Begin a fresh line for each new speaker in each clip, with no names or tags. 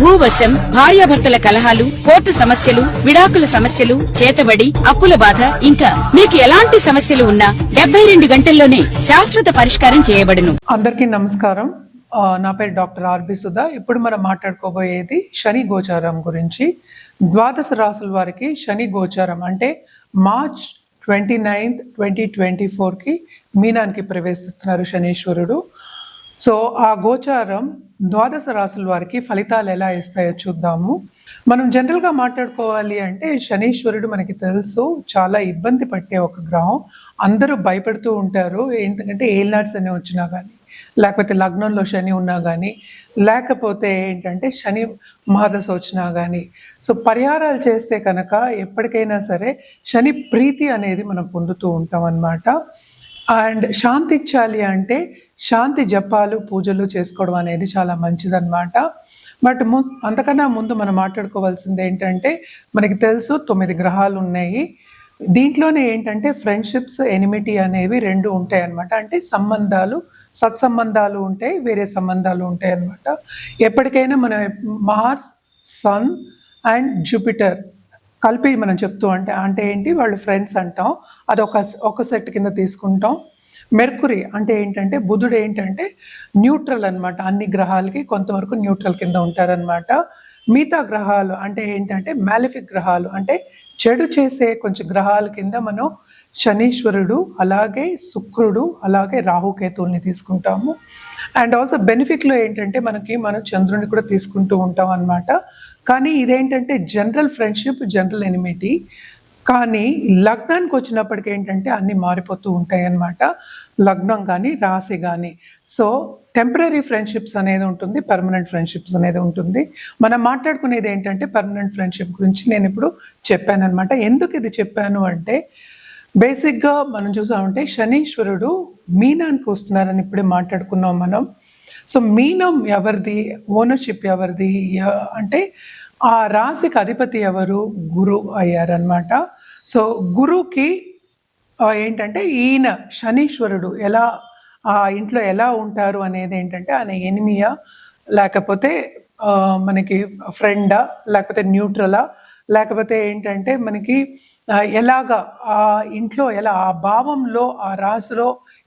భూవశం భార్యాభర్తల కలహాలు కోర్టు సమస్యలు విడాకుల సమస్యలు చేతబడి అప్పుల బాధ ఇంకా మీకు ఎలాంటి సమస్యలు ఉన్నా డెబ్బై రెండు గంటల్లోనే శాశ్వత పరిష్కారం చేయబడును.
అందరికీ నమస్కారం. నా పేరు డాక్టర్ ఆర్బి సుధా. ఇప్పుడు మనం మాట్లాడుకోబోయేది శని గోచారం గురించి. ద్వాదశ రాసుల వారికి శని గోచారం అంటే March twenty ninth twenty twenty ఫోర్కి మీనానికి ప్రవేశిస్తున్నారు శనీశ్వరుడు. సో ఆ గోచారం ద్వాదశ రాసుల వారికి ఫలితాలు ఎలా ఇస్తాయో చూద్దాము. మనం జనరల్గా మాట్లాడుకోవాలి అంటే శనీశ్వరుడు మనకి తెలుసు చాలా ఇబ్బంది పట్టే ఒక గ్రహం. అందరూ భయపడుతూ ఉంటారు ఏంటంటే ఏల్నాడ్స్ అని వచ్చినా కానీ లేకపోతే లగ్నంలో శని ఉన్నా కానీ లేకపోతే ఏంటంటే శని మహాదశ వచ్చినా కానీ సో పరిహారాలు చేస్తే కనుక ఎప్పటికైనా సరే శని ప్రీతి అనేది మనం పొందుతూ ఉంటాం అన్నమాట అండ్ శాంతి ఇచ్చాలి అంటే శాంతి జపాలు పూజలు చేసుకోవడం అనేది చాలా మంచిదన్నమాట. బట్ ము అంతకన్నా ముందు మనం మాట్లాడుకోవాల్సింది ఏంటంటే మనకి తెలుసు తొమ్మిది గ్రహాలు ఉన్నాయి. దీంట్లోనే ఏంటంటే ఫ్రెండ్షిప్స్ ఎనిమిటీ అనేవి రెండు ఉంటాయి అన్నమాట అంటే సంబంధాలు సత్సంబంధాలు ఉంటాయి వేరే సంబంధాలు ఉంటాయి అన్నమాట ఎప్పటికైనా మనం మార్స్ సన్ అండ్ జూపిటర్ కలిపి మనం చెప్తూ అంటే అంటే ఏంటి వాళ్ళు ఫ్రెండ్స్ అంటాం. అది ఒక ఒక సెట్ కింద తీసుకుంటాం. మెర్కురీ అంటే ఏంటంటే బుధుడు ఏంటంటే న్యూట్రల్ అన్నమాట. అన్ని గ్రహాలకి కొంతవరకు న్యూట్రల్ కింద ఉంటారనమాట మిగతా గ్రహాలు అంటే ఏంటంటే మ్యాలిఫిక్ గ్రహాలు అంటే చెడు చేసే కొంచెం గ్రహాల కింద మనం శనీశ్వరుడు అలాగే శుక్రుడు అలాగే రాహుకేతువుల్ని తీసుకుంటాము. అండ్ ఆల్సో బెనిఫిట్లో ఏంటంటే మనకి మనం చంద్రుని కూడా తీసుకుంటూ ఉంటాం అన్నమాట. కానీ ఇదేంటంటే జనరల్ ఫ్రెండ్షిప్ జనరల్ ఎనిమిటీ. కానీ లగ్నానికి వచ్చినప్పటికి ఏంటంటే అన్ని మారిపోతూ ఉంటాయి అన్నమాట. లగ్నం కానీ రాశి కానీ. సో టెంపరీ ఫ్రెండ్షిప్స్ అనేది ఉంటుంది పర్మనెంట్ ఫ్రెండ్షిప్స్ అనేది ఉంటుంది. మనం మాట్లాడుకునేది ఏంటంటే పర్మనెంట్ ఫ్రెండ్షిప్ గురించి నేను ఇప్పుడు చెప్పాను అనమాట ఎందుకు ఇది చెప్పాను అంటే బేసిక్గా మనం చూసామంటే శనీశ్వరుడు మీనానికి వస్తున్నారని ఇప్పుడే మాట్లాడుకున్నాం మనం. సో మీనం ఎవరిది? ఓనర్షిప్ ఎవరిది? అంటే ఆ రాశికి అధిపతి ఎవరు? గురు అయ్యారనమాట సో గురువుకి ఏంటంటే ఈయన శనీశ్వరుడు ఎలా ఆ ఇంట్లో ఎలా ఉంటారు అనేది ఏంటంటే ఆయన ఎనిమియా లేకపోతే మనకి ఫ్రెండా లేకపోతే న్యూట్రలా లేకపోతే ఏంటంటే మనకి ఎలాగా ఆ ఇంట్లో ఎలా ఆ భావంలో ఆ రాశిలో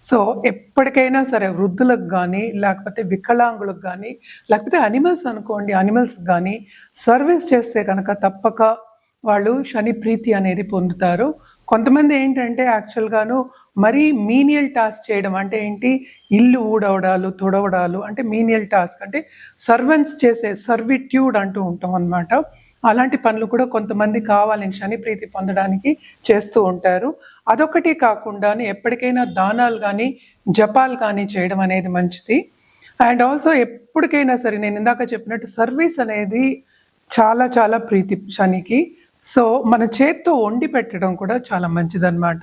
సో ఎప్పటికైనా సరే వృద్ధులకు కానీ లేకపోతే వికలాంగులకు కానీ లేకపోతే అనిమల్స్ అనుకోండి అనిమల్స్ కానీ సర్వీస్ చేస్తే కనుక తప్పక వాళ్ళు శని ప్రీతి అనేది పొందుతారు. కొంతమంది ఏంటంటే యాక్చువల్గాను మరీ మీనియల్ టాస్క్ చేయడం అంటే ఏంటి? ఇల్లు ఊడవడాలు తుడవడాలు అంటే మీనియల్ టాస్క్ అంటే సర్వెంట్స్ చేసే సర్విట్యూడ్ అంటూ ఉంటాం అన్నమాట. అలాంటి పనులు కూడా కొంతమంది కావాలని శని ప్రీతి పొందడానికి చేస్తూ ఉంటారు. అదొకటి కాకుండా ఎప్పటికైనా దానాలు కానీ జపాలు కానీ చేయడం అనేది మంచిది. అండ్ ఆల్సో ఎప్పటికైనా సరే నేను ఇందాక చెప్పినట్టు సర్వీస్ అనేది చాలా చాలా ప్రీతి శనికి సో మన చేత్తో వండి పెట్టడం కూడా చాలా మంచిదన్నమాట.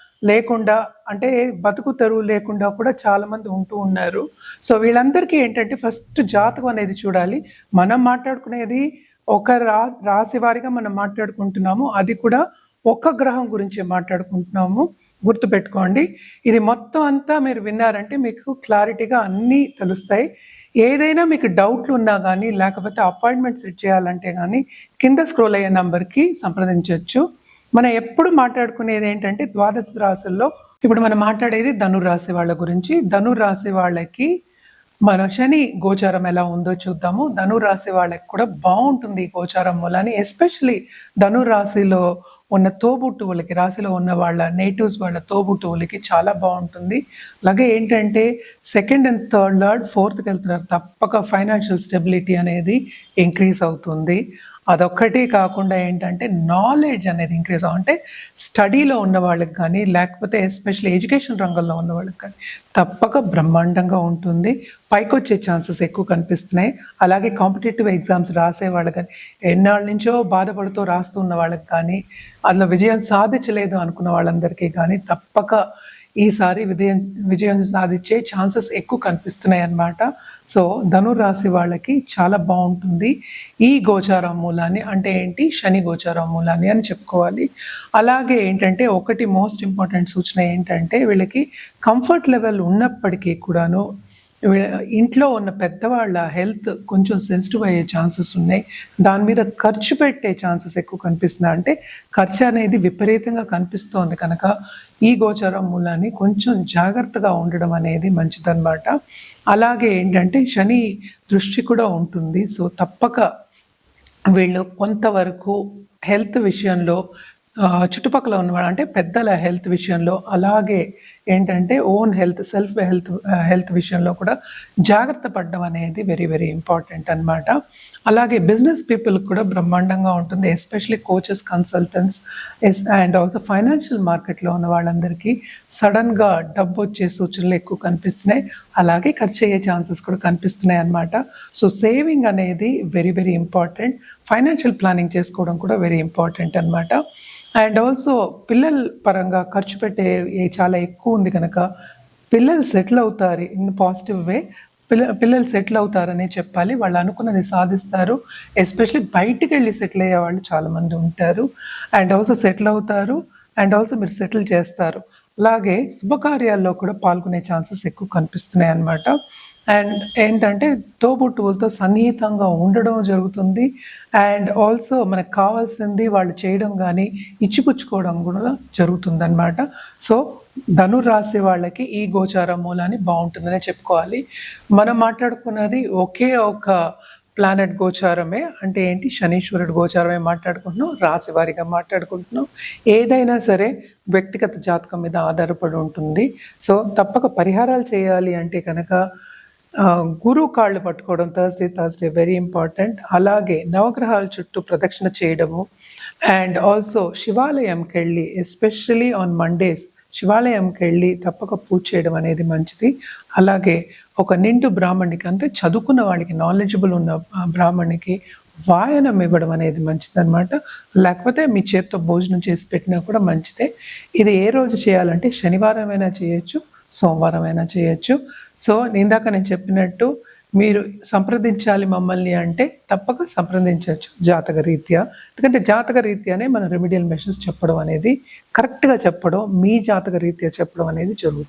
లేకుండా అంటే బతుకు తెరువు లేకుండా కూడా చాలా మంది ఉంటూ ఉన్నారు. సో వీళ్ళందరికీ ఏంటంటే ఫస్ట్ జాతకం అనేది చూడాలి. మనం మాట్లాడుకునేది ఒక రా రాశి వారిగా మనం మాట్లాడుకుంటున్నాము. అది కూడా ఒక గ్రహం గురించి మాట్లాడుకుంటున్నాము. గుర్తుపెట్టుకోండి. ఇది మొత్తం అంతా మీరు విన్నారంటే మీకు క్లారిటీగా అన్నీ తెలుస్తాయి. ఏదైనా మీకు డౌట్లు ఉన్నా కానీ లేకపోతే అపాయింట్మెంట్ సెట్ చేయాలంటే కానీ కింద స్క్రోల్ అయ్యే నంబర్కి సంప్రదించవచ్చు మనం ఎప్పుడు మాట్లాడుకునేది ఏంటంటే ద్వాదశ రాశుల్లో ఇప్పుడు మనం మాట్లాడేది ధనురాశి వాళ్ళ గురించి. ధనురాశి వాళ్ళకి మన శని గోచారం ఎలా ఉందో చూద్దాము. ధనురాశి వాళ్ళకి కూడా బాగుంటుంది ఈ గోచారం మూలని ఎస్పెషలీ ధనురాశిలో ఉన్న తోబుట్టువులకి రాశిలో ఉన్న వాళ్ళ నేటివ్స్ వాళ్ళ తోబుట్టువులకి చాలా బాగుంటుంది. అలాగే ఏంటంటే సెకండ్ అండ్ థర్డ్ లార్డ్ ఫోర్త్కి వెళ్తున్నారు. తప్పక ఫైనాన్షియల్ స్టెబిలిటీ అనేది ఇంక్రీజ్ అవుతుంది. అదొక్కటి కాకుండా ఏంటంటే నాలెడ్జ్ అనేది ఇంక్రీజ్ అంటే స్టడీలో ఉన్న వాళ్ళకి కానీ లేకపోతే ఎస్పెషల్లీ ఎడ్యుకేషన్ రంగంలో ఉన్న వాళ్ళకి కానీ తప్పక బ్రహ్మాండంగా ఉంటుంది. పైకి వచ్చే ఛాన్సెస్ ఎక్కువ కనిపిస్తున్నాయి. అలాగే కాంపిటేటివ్ ఎగ్జామ్స్ రాసే వాళ్ళకి కానీ ఎన్నాళ్ళ నుంచో బాధపడుతూ రాస్తున్న వాళ్ళకి కానీ అందులో విజయం సాధించలేదు అనుకున్న వాళ్ళందరికీ కానీ తప్పక ఈసారి విజయం విజయం సాధించే ఛాన్సెస్ ఎక్కువ కనిపిస్తున్నాయి అన్నమాట సో ధనురాశి వాళ్ళకి చాలా బాగుంటుంది. ఈ గోచారం మూలాన్ని అంటే ఏంటి? శని గోచారం మూలాన్ని అని చెప్పుకోవాలి. అలాగే ఏంటంటే ఒకటి మోస్ట్ ఇంపార్టెంట్ సూచన ఏంటంటే వీళ్ళకి కంఫర్ట్ లెవెల్ ఉన్నప్పటికీ కూడాను ఇంట్లో ఉన్న పెద్దవాళ్ళ హెల్త్ కొంచెం సెన్సిటివ్ అయ్యే ఛాన్సెస్ ఉన్నాయి. దాని మీద ఖర్చు పెట్టే ఛాన్సెస్ ఎక్కువ కనిపిస్తున్నాయి అంటే ఖర్చు అనేది విపరీతంగా కనిపిస్తోంది కనుక ఈ గోచరం మూలాన్ని కొంచెం జాగ్రత్తగా ఉండడం అనేది మంచిదన్నమాట. అలాగే ఏంటంటే శని దృష్టి కూడా ఉంటుంది. సో తప్పక వీళ్ళు కొంతవరకు హెల్త్ విషయంలో చుట్టుపక్కల ఉన్నవాళ్ళు అంటే పెద్దల హెల్త్ విషయంలో అలాగే ఏంటంటే own health self health health విషయంలో కూడా జాగ్రత్త పడడం అనేది వెరీ వెరీ ఇంపార్టెంట్ అనమాట అలాగే బిజినెస్ పీపుల్ కూడా బ్రహ్మాండంగా ఉంటుంది especially coaches consultants and also financial మార్కెట్లో ఉన్న వాళ్ళందరికీ సడన్గా డబ్బు వచ్చే సూచనలు ఎక్కువ కనిపిస్తున్నాయి అలాగే ఖర్చు అయ్యే ఛాన్సెస్ కూడా కనిపిస్తున్నాయి అన్నమాట. సో సేవింగ్ అనేది very very important. Financial planning చేసుకోవడం కూడా వెరీ ఇంపార్టెంట్ అనమాట అండ్ ఆల్సో పిల్లల పరంగా ఖర్చు పెట్టే చాలా ఎక్కువ ఉంది కనుక పిల్లలు సెటిల్ అవుతారు ఇన్ పాజిటివ్ వే పిల్ల పిల్లలు సెటిల్ అవుతారనే చెప్పాలి. వాళ్ళు అనుకున్నది సాధిస్తారు. ఎస్పెషలీ బయటికి వెళ్ళి సెటిల్ అయ్యే వాళ్ళు చాలా మంది ఉంటారు. అండ్ ఆల్సో సెటిల్ అవుతారు. అండ్ ఆల్సో మీరు సెటిల్ చేస్తారు. అలాగే శుభకార్యాల్లో కూడా పాల్గొనే ఛాన్సెస్ ఎక్కువ కనిపిస్తున్నాయి అన్నమాట అండ్ ఏంటంటే తోబుట్టువులతో సన్నిహితంగా ఉండడం జరుగుతుంది. అండ్ ఆల్సో మనకు కావాల్సింది వాళ్ళు చేయడం కానీ ఇచ్చిపుచ్చుకోవడం కూడా జరుగుతుంది అనమాట సో ధను రాశి వాళ్ళకి ఈ గోచారం మూలాన్ని బాగుంటుందనే చెప్పుకోవాలి. మనం మాట్లాడుకున్నది ఒకే ఒక ప్లానెట్ గోచారమే. అంటే ఏంటి? శనీశ్వరుడు గోచారమే మాట్లాడుకుంటున్నాం రాశి వారిగా మాట్లాడుకుంటున్నాం. ఏదైనా సరే వ్యక్తిగత జాతకం మీద ఆధారపడి ఉంటుంది. సో తప్పక పరిహారాలు చేయాలి అంటే కనుక గురువు కాళ్ళు పట్టుకోవడం థర్స్డే థర్స్డే వెరీ ఇంపార్టెంట్ అలాగే నవగ్రహాల చుట్టూ ప్రదక్షిణ చేయడము. అండ్ ఆల్సో శివాలయంకి వెళ్ళి ఎస్పెషలీ ఆన్ మండేస్ శివాలయంకి వెళ్ళి తప్పక పూజ చేయడం అనేది మంచిది. అలాగే ఒక నిండు బ్రాహ్మణికి అంటే చదువుకున్న వాళ్ళకి నాలెడ్జబుల్ ఉన్న బ్రాహ్మణికి వాయనం ఇవ్వడం అనేది మంచిదన్నమాట. లేకపోతే మీ చేత్తో భోజనం చేసి పెట్టినా కూడా మంచిదే. ఇది ఏ రోజు చేయాలంటే శనివారం అయినా చేయొచ్చు. సోమవారం అయినా చేయొచ్చు. సో ఇందాక నేను చెప్పినట్టు మీరు సంప్రదించాలి మమ్మల్ని అంటే తప్పక సంప్రదించవచ్చు జాతక రీత్యా. ఎందుకంటే జాతక రీత్యానే మన రెమిడియల్ మెషర్స్ చెప్పడం అనేది కరెక్ట్గా చెప్పడం మీ జాతక రీత్యా చెప్పడం అనేది జరుగుతుంది.